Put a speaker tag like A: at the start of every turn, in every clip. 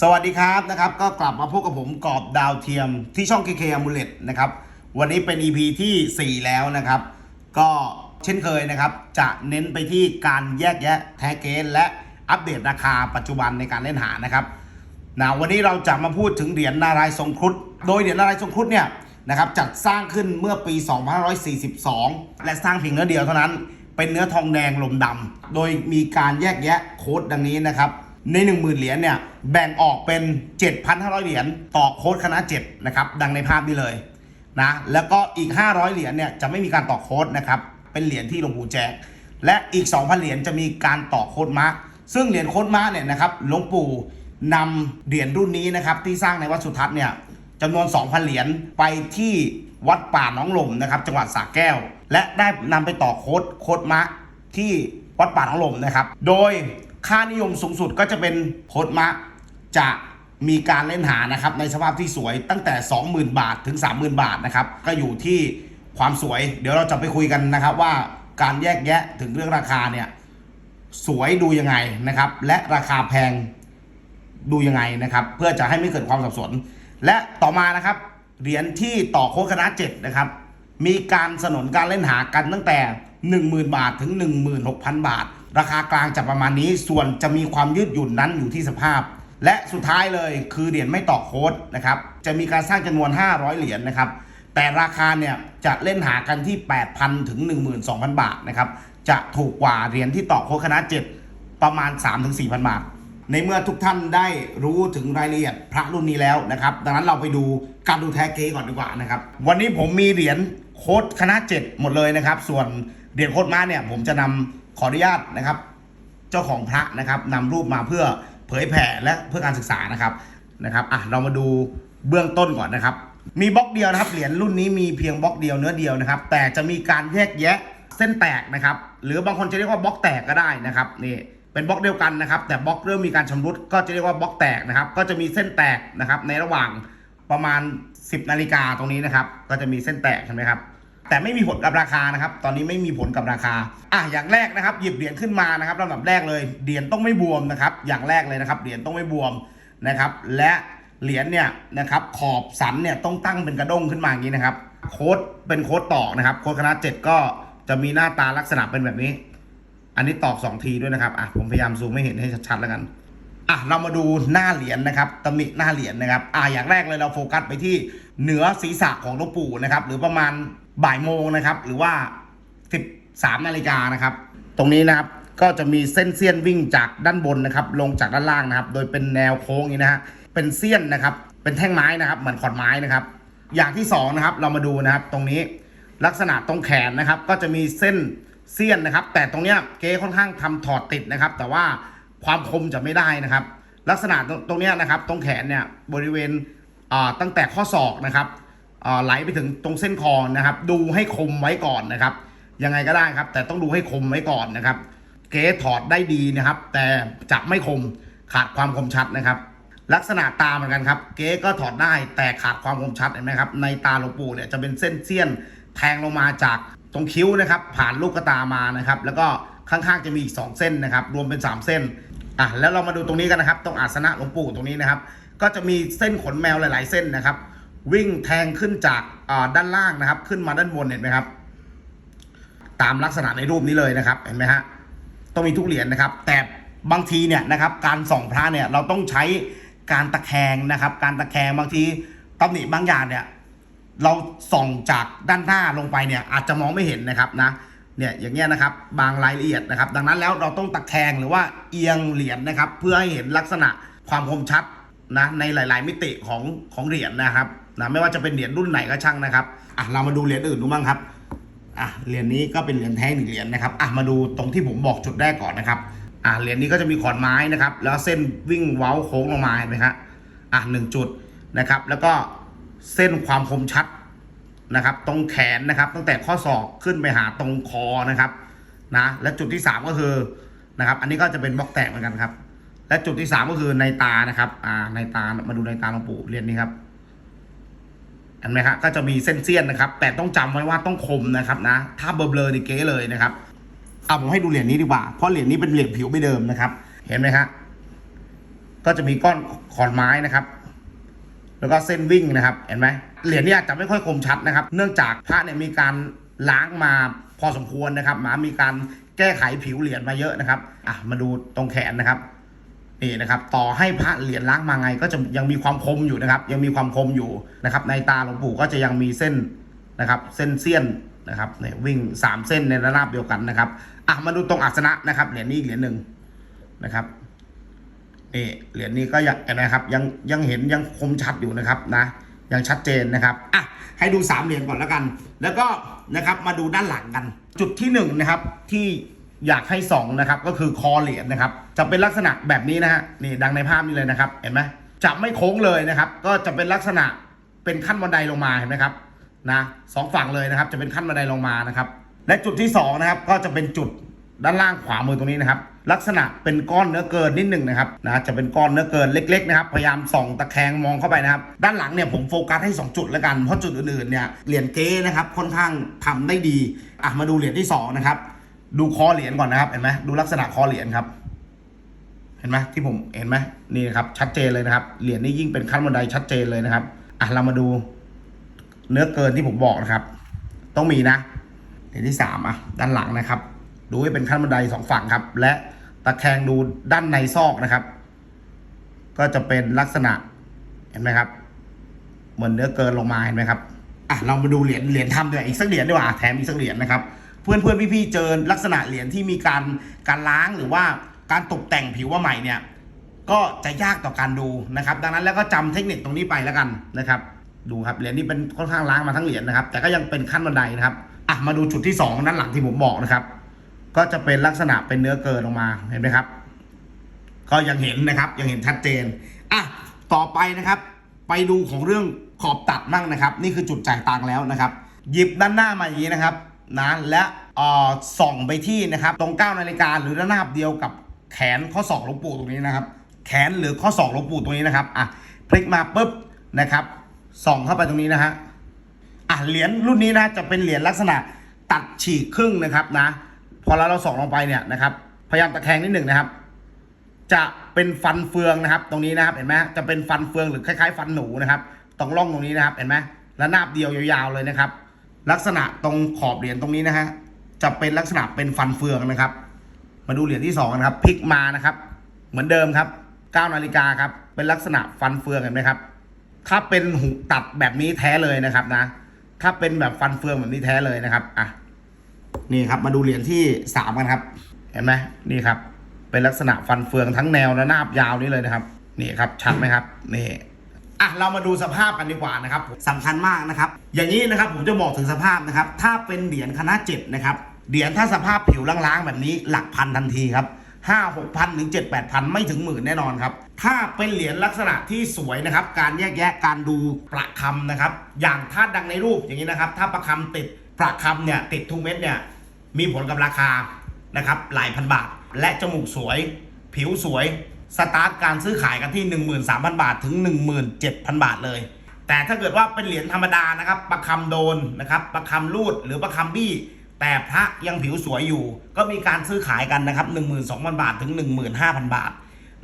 A: สวัสดีครับนะครับ ก็กลับมาพบกับผมกอบดาวเทียมที่ช่อง KK a m u l e t นะครับ วันนี้เป็น EP ที่ 4 แล้วนะครับ ก็เช่นเคยนะครับ จะเน้นไปที่การแยกแยะแท็กเกนและอัปเดตราคาปัจจุบันในการเล่นหานะครับนะวันนี้เราจะมาพูดถึงเหรียญนารายทรงครุฑโดยเหรียญนารายทรงครุฑเนี่ยนะครับจัดสร้างขึ้นเมื่อปี 2542 และสร้างเพียงเนื้อเดียวเท่านั้น เป็นเนื้อทองแดงลมดำโดยมีการแยกแยะโค้ดดังนี้นะครับ ใน 10,000 เหรียญเนี่ยแบ่งออกเป็น 7,500 เหรียญต่อโค้ดคณะ7นะครับดังในภาพนี้เลยนะแล้วก็อีก 500 เหรียญเนี่ยจะไม่มีการต่อโค้ดนะครับเป็นเหรียญที่หลวงปู่แจก และอีก 2,000 เหรียญจะมีการต่อโค้ดมาร์คซึ่งเหรียญโค้ดมาร์คเนี่ยนะครับหลวงปู่นำเหรียญรุ่นนี้นะครับที่สร้างในวัดสุทัศน์เนี่ยจำนวน 2,000 เหรียญไปที่วัดป่าหนองลมนะครับจังหวัดสระแก้ว และได้นำไปต่อโค้ดโค้ดมาร์คที่วัดป่าหนองลมนะครับ โดย ค่านิยมสูงสุดก็จะเป็นโคดมะจะมีการเล่นหานะครับในสภาพที่สวยตั้งแต่ 20,000 บาทถึง 30,000 บาทนะครับก็อยู่ที่ความสวย เดี๋ยวเราจะไปคุยกันนะครับว่าการแยกแยะถึงเรื่องราคาเนี่ยสวยดูยังไงนะครับ และราคาแพงดูยังไงนะครับ เพื่อจะให้ไม่เกิดความสับสน และต่อมานะครับเหรียญที่ต่อโคคณะ7นะครับ มีการสนนการเล่นหากันตั้งแต่ 10,000 บาทถึง 16,000 บาท ราคากลางจะประมาณนี้ ส่วนจะมีความยืดหยุ่นนั้นอยู่ที่สภาพ และสุดท้ายเลยคือเหรียญไม่ต่อโค้ดนะครับ จะมีการสร้างจำนวน 500 เหรียญนะครับ แต่ราคาเนี่ยจะเล่นหากันที่ 8,000 ถึง 12,000 บาทนะครับ จะถูกกว่าเหรียญที่ต่อโค้ดคณะ 7 ประมาณ 3-4,000 บาทในเมื่อทุกท่านได้รู้ถึงรายละเอียดพระรุ่นนี้แล้วนะครับ ดังนั้นเราไปดูการดูแท้เก๊ก่อนดีกว่านะครับ วันนี้ผมมีเหรียญ โค้ดคณะ 7 หมดเลยนะครับ ส่วนเหรียญโค้ดมาเนี่ยผมจะนำขออนุญาตนะครับ เจ้าของพระนะครับนำรูปมาเพื่อเผยแผ่และเพื่อการศึกษานะครับนะครับอะเรามาดูเบื้องต้นก่อนนะครับ มีบล็อกเดียวนะครับเหรียญรุ่นนี้มีเพียงบล็อกเดียวเนื้อเดียวนะครับ แต่จะมีการแยกแยะเส้นแตกนะครับ หรือบางคนจะเรียกว่าบล็อกแตกก็ได้นะครับนี่เป็นบล็อกเดียวกันนะครับ แต่บล็อกเริ่มมีการชำรุดก็จะเรียกว่าบล็อกแตกนะครับ ก็จะมีเส้นแตกนะครับในระหว่างประมาณ 10นาฬิกาตรงนี้นะครับ ก็จะมีเส้นแตกใช่ไหมครับ แต่ไม่มีผลกับราคานะครับ ตอนนี้ไม่มีผลกับราคา อะอย่างแรกนะครับ หยิบเหรียญขึ้นมานะครับลำดับแรกเลย เหรียญต้องไม่บวมนะครับ อย่างแรกเลยนะครับ เหรียญต้องไม่บวมนะครับ และเหรียญเนี่ยนะครับ ขอบสันเนี่ยต้องตั้งเป็นกระด้งขึ้นมาอย่างนี้นะครับ โค้ดเป็นโค้ดตอกนะครับ โค้ดคณะ7ก็จะมีหน้าตาลักษณะเป็นแบบนี้ อันนี้ตอก2ทีด้วยนะครับ อะผมพยายามซูมให้เห็นให้ชัดๆแล้วกัน อะเรามาดูหน้าเหรียญนะครับตำหนิหน้าเหรียญนะครับอะอย่างแรกเลยเราโฟกัสไปที่เหนือศีรษะของหลวงปู่นะครับ หรือประมาณบ่ายโมงนะครับ หรือว่า 13นาฬิกานะครับ ตรงนี้นะครับก็จะมีเส้นเสี้ยนวิ่งจากด้านบนนะครับ ลงจากด้านล่างนะครับ โดยเป็นแนวโค้งนี้นะฮะเป็นเสี้ยนนะครับ เป็นแท่งไม้นะครับ เหมือนขอนไม้นะครับ อย่างที่สองนะครับเรามาดูนะครับ ตรงนี้ลักษณะตรงแขนนะครับ ก็จะมีเส้นเสี้ยนนะครับ แต่ตรงเนี้ยเก๊ค่อนข้างทำถอดติดนะครับ แต่ว่า ความคมจะไม่ได้นะครับ ลักษณะตรงนี้นะครับ ตรงแขนเนี่ยบริเวณตั้งแต่ข้อศอกนะครับไหลไปถึงตรงเส้นคอนะครับ ดูให้คมไว้ก่อนนะครับ ยังไงก็ได้ครับ แต่ต้องดูให้คมไว้ก่อนนะครับ เก๊ถอดได้ดีนะครับ แต่จะไม่คมขาดความคมชัดนะครับ ลักษณะตาเหมือนกันครับ เก๊ก็ถอดได้แต่ขาดความคมชัดเห็นไหมครับ ในตาหลวงปู่เนี่ยจะเป็นเส้นเสี้ยนแทงลงมาจากตรงคิ้วนะครับ ผ่านลูกตามานะครับ แล้วก็ข้างๆจะมีอีก 2 เส้นนะครับ รวมเป็น 3 เส้น อะแล้วเรามาดูตรงนี้กันนะครับ ตรงอาสนะหลวงปู่ตรงนี้นะครับ ก็จะมีเส้นขนแมวหลาย ๆ เส้นนะครับ วิ่งแทงขึ้นจากอ่าด้านล่างนะครับ ขึ้นมาด้านบนเห็นไหมครับ ตามลักษณะในรูปนี้เลยนะครับ เห็นไหมฮะต้องมีทุกเหรียญนะครับ แต่บางทีเนี่ยนะครับ การส่องพระเนี่ยเราต้องใช้การตะแคงนะครับ การตะแคงบางทีตำหนิบางอย่างเนี่ย เราส่องจากด้านหน้าลงไปเนี่ย อาจจะมองไม่เห็นนะครับนะ เนี่ยอย่างเงี้ยนะครับบางรายละเอียดนะครับ ดังนั้นแล้วเราต้องตะแคงหรือว่าเอียงเหรียญนะครับ เพื่อให้เห็นลักษณะความคมชัดนะในหลาย ๆ มิติของของเหรียญนะครับนะไม่ว่าจะเป็นเหรียญรุ่นไหนก็ช่างนะครับอะเรามาดูเหรียญอื่นดูบ้างครับอะเหรียญนี้ก็เป็นเหรียญแท้หนึ่งเหรียญนะครับอะมาดูตรงที่ผมบอกจุดแรกก่อนนะครับอะเหรียญนี้ก็จะมีขอนไม้นะครับ แล้วเส้นวิ่งเว้าโค้งลงมาเห็นไหมครับอะหนึ่งจุดนะครับ แล้วก็เส้นความคมชัด นะครับ ตรงแขนนะครับ ตั้งแต่ข้อศอกขึ้นไปหาตรงคอนะครับนะและจุดที่สามก็คือนะครับ อันนี้ก็จะเป็นบล็อกแตกเหมือนกันครับ และจุดที่สามก็คือในตานะครับอ่าในตามาดูในตาหลวงปู่เหรียญนี้ครับเห็นไหมครับก็จะมีเส้นเสี้ยนนะครับ แต่ต้องจำไว้ว่าต้องคมนะครับนะ ถ้าเบลอๆนี่เก๊เลยนะครับเอาผมให้ดูเหรียญนี้ดีกว่า เพราะเหรียญนี้เป็นเหรียญผิวไม่เดิมนะครับ เห็นไหมครับก็จะมีก้อนขอนไม้นะครับ แล้วก็เส้นวิ่งนะครับ เห็นไหมเหรียญนี่ยจะไม่ค่อยคมชัดนะครับ เนื่องจากพระเนี่ยมีการล้างมาพอสมควรนะครับมามีการแก้ไขผิวเหรียญมาเยอะนะครับ อะ มาดูตรงแขนนะครับ นี่นะครับ ต่อให้พระเหรียญล้างมาไง ก็จะยังมีความคมอยู่นะครับ ยังมีความคมอยู่นะครับ ในตาหลวงปู่ก็จะยังมีเส้นนะครับ เส้นเสี้ยนนะครับเนี่ยวิ่งสามเส้นในระนาบเดียวกันนะครับ อะ มาดูตรงอัสนะนะครับ เหรียญนี้เหรียญหนึ่งนะครับ นี่เหรียญนี้ก็ยังนไหมครับยังยังเห็นยังคมชัดอยู่นะครับนะยังชัดเจนนะครับอะให้ดู 3 เหรียญก่อนแล้วกัน แล้วก็นะครับมาดูด้านหลังกัน จุดที่1นงนะครับที่อยากให้สองนะครับก็คือคอเหรียญนะครับจะเป็นลักษณะแบบนี้นะฮะนี่ดังในภาพนี้เลยนะครับเห็นไหมจะไม่โค้งเลยนะครับ ก็จะเป็นลักษณะเป็นขั้นบันไดลงมาเห็นไหมครับนะสองฝั่งเลยนะครับจะเป็นขั้นบันไดลงมานะครับ และจุดที่สองนะครับก็จะเป็นจุดด้านล่างขวามือตรงนี้นะครับ ลักษณะเป็นก้อนเนื้อเกินนิดหนึ่งนะครับนะจะเป็นก้อนเนื้อเกินเล็กๆนะครับพยายามส่องตะแคงมองเข้าไปนะครับ ด้านหลังเนี่ยผมโฟกัสให้ 2 จุดแล้วกันเพราะจุดอื่นๆเนี่ยเหรียญเก๊นะครับค่อนข้างทำได้ดีอะมาดูเหรียญที่2นะครับดูคอเหรียญก่อนนะครับเห็นไหมดูลักษณะคอเหรียญครับเห็นไหมที่ผมเห็นไหมนี่ครับชัดเจนเลยนะครับเหรียญนี้ยิ่งเป็นขั้นบันไดชัดเจนเลยนะครับอะเรามาดูเนื้อเกินที่ผมบอกนะครับ ต้องมีนะเหรียญที่สามอะด้านหลังนะครับ ดูให้เป็นขั้นบันไดสองฝั่งครับ และ ตะแคงดูด้านในซอกนะครับ ก็จะเป็นลักษณะเห็นไหมครับ เหมือนเนื้อเกินลงมาเห็นไหมครับอะเรามาดูเหรียญเหรียญทำดีกว่าอีกสักเหรียญดีกว่าแถมอีกสักเหรียญนะครับ เพื่อนเพื่อนพี่ๆเจอลักษณะเหรียญที่มีการการล้างหรือว่าการตกแต่งผิวว่าใหม่เนี่ย ก็จะยากต่อการดูนะครับ ดังนั้นแล้วก็จำเทคนิคตรงนี้ไปแล้วกันนะครับ ดูครับเหรียญนี้เป็นค่อนข้างล้างมาทั้งเหรียญนะครับ แต่ก็ยังเป็นขั้นบันไดนะครับอะมาดูจุดที่สองด้านหลังที่ผมบอกนะครับ ก็จะเป็นลักษณะเป็นเนื้อเกินลงมาเห็นไหมครับ ก็ยังเห็นนะครับ ยังเห็นชัดเจนอะต่อไปนะครับ ไปดูของเรื่องขอบตัดมั่งนะครับ นี่คือจุดจ่ายตังค์แล้วนะครับ หยิบด้านหน้ามาอย่างนี้นะครับนะและเออส่องไปที่นะครับ ตรง9นาฬิกาหรือระนาบเดียวกับแขนข้อศอกหลวงปู่ตรงนี้นะครับ แขนหรือข้อศอกหลวงปู่ตรงนี้นะครับอะพลิกมาปุ๊บนะครับส่องเข้าไปตรงนี้นะฮะอะเหรียญรุ่นนี้นะจะเป็นเหรียญลักษณะตัดฉีกครึ่งนะครับนะ พอเราเราส่องลงไปเนี่ยนะครับ พยายามตะแคงนิดหนึ่งนะครับ จะเป็นฟันเฟืองนะครับ ตรงนี้นะครับเห็นไหมจะเป็นฟันเฟืองหรือคล้ายๆ ฟันหนูนะครับตรงร่องตรงนี้นะครับเห็นไหมและนาบเดียวยาวๆเลยนะครับ ลักษณะตรงขอบเหรียญตรงนี้นะฮะจะเป็นลักษณะเป็นฟันเฟืองนะครับ มาดูเหรียญที่สองนะครับพลิกมานะครับ เหมือนเดิมครับ9นาฬิกาครับเป็นลักษณะฟันเฟืองเห็นไหมครับ ถ้าเป็นหูตัดแบบนี้แท้เลยนะครับนะ ถ้าเป็นแบบฟันเฟืองแบบนี้แท้เลยนะครับอะ นี่ครับมาดูเหรียญที่สามกันครับ เห็นไหมนี่ครับ เป็นลักษณะฟันเฟืองทั้งแนวและนาบยาวนี้เลยนะครับ นี่ครับชัดไหมครับ นี่อะเรามาดูสภาพกันดีกว่านะครับสำคัญมากนะครับ อย่างนี้นะครับผมจะบอกถึงสภาพนะครับ ถ้าเป็นเหรียญคณะเจ็ดนะครับเหรียญถ้าสภาพผิวล้างๆแบบนี้หลักพันทันทีครับห้าหกพันถึงเจ็ดแปดพันไม่ถึงหมื่นแน่นอนครับ ถ้าเป็นเหรียญลักษณะที่สวยนะครับ การแยกแยะการดูประคำนะครับ อย่างถ้าดังในรูปอย่างนี้นะครับ ถ้าประคำติด ประคำเนี่ยติดทุกเม็ดเนี่ยมีผลกับราคานะครับหลายพันบาท และจมูกสวย ผิวสวยสตาร์ทการซื้อขายกันที่ 13,000 บาทถึง 17,000 บาทเลย แต่ถ้าเกิดว่าเป็นเหรียญธรรมดานะครับประคำโดนนะครับประคำรูดหรือประคำบี้ แต่พระยังผิวสวยอยู่ ก็มีการซื้อขายกันนะครับ12,000 บาทถึง 15,000 บาท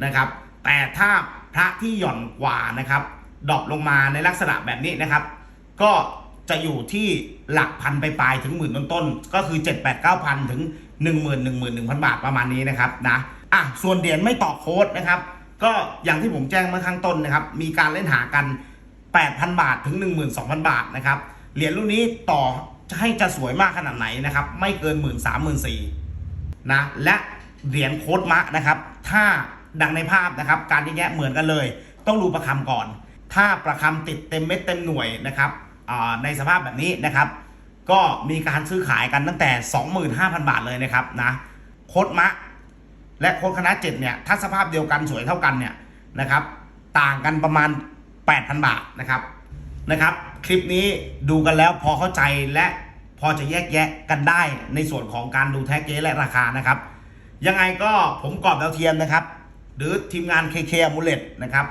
A: นะครับแต่ถ้าพระที่หย่อนกว่านะครับดรอปลงมาในลักษณะแบบนี้นะครับ ก็ จะอยู่ที่หลักพันไปปลายถึงหมื่นต้นๆก็คือ 7 8 9 0 0 0 ถึง1 1 1 1 0 0 0 บาทประมาณนี้นะครับนะอะส่วนเหรียญไม่ต่อโค้ดนะครับ ก็อย่างที่ผมแจ้งเมื่อข้างต้นนะครับ มีการเล่นหากัน 8,000 บาทถึง 12,000 บาทนะครับเหรียญรุ่นนี้ต่อจะให้จะสวยมากขนาดไหนนะครับ ไม่เกิน 1 3 0 0 0 0นะและเหรียญโค้ดมะนะครับ ถ้าดังในภาพนะครับ การแยกแยะเหมือนกันเลย ต้องดูประคำก่อน ถ้าประคำติดเต็มเม็ดเต็มหน่วยนะครับ ในสภาพแบบนี้นะครับ ก็มีการซื้อขายกันตั้งแต่ 25,000 บาทเลยนะครับนะโคดมะ และโคดคณะเจ็ดเนี่ยถ้าสภาพเดียวกันสวยเท่ากันเนี่ยนะครับ ต่างกันประมาณ 8,000 บาทนะครับนะครับ คลิปนี้ดูกันแล้วพอเข้าใจและพอจะแยกแยะกันได้ในส่วนของการดูแท็กเกและราคานะครับ ยังไงก็ผมกรอบดาวเทียมนะครับ หรือทีมงาน KK a m u l e t นะครับ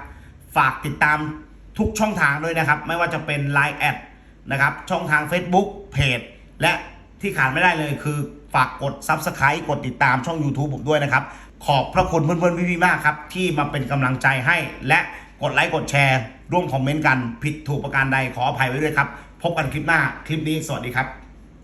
A: ฝากติดตามทุกช่องทางด้วยนะครับ ไม่ว่าจะเป็น Line แอด นะครับ ช่องทาง Facebook เพจ และที่ขาดไม่ได้เลยคือฝากกด Subscribe กดติดตามช่อง YouTube ผมด้วยนะครับ ขอบพระคุณเพื่อนๆพี่ๆมากครับ ที่มาเป็นกำลังใจให้ และกดไลค์กดแชร์ ร่วมคอมเมนต์กันผิดถูกประการใดขออภัยไว้ด้วยครับ พบกันคลิปหน้าคลิปนี้สวัสดีครับ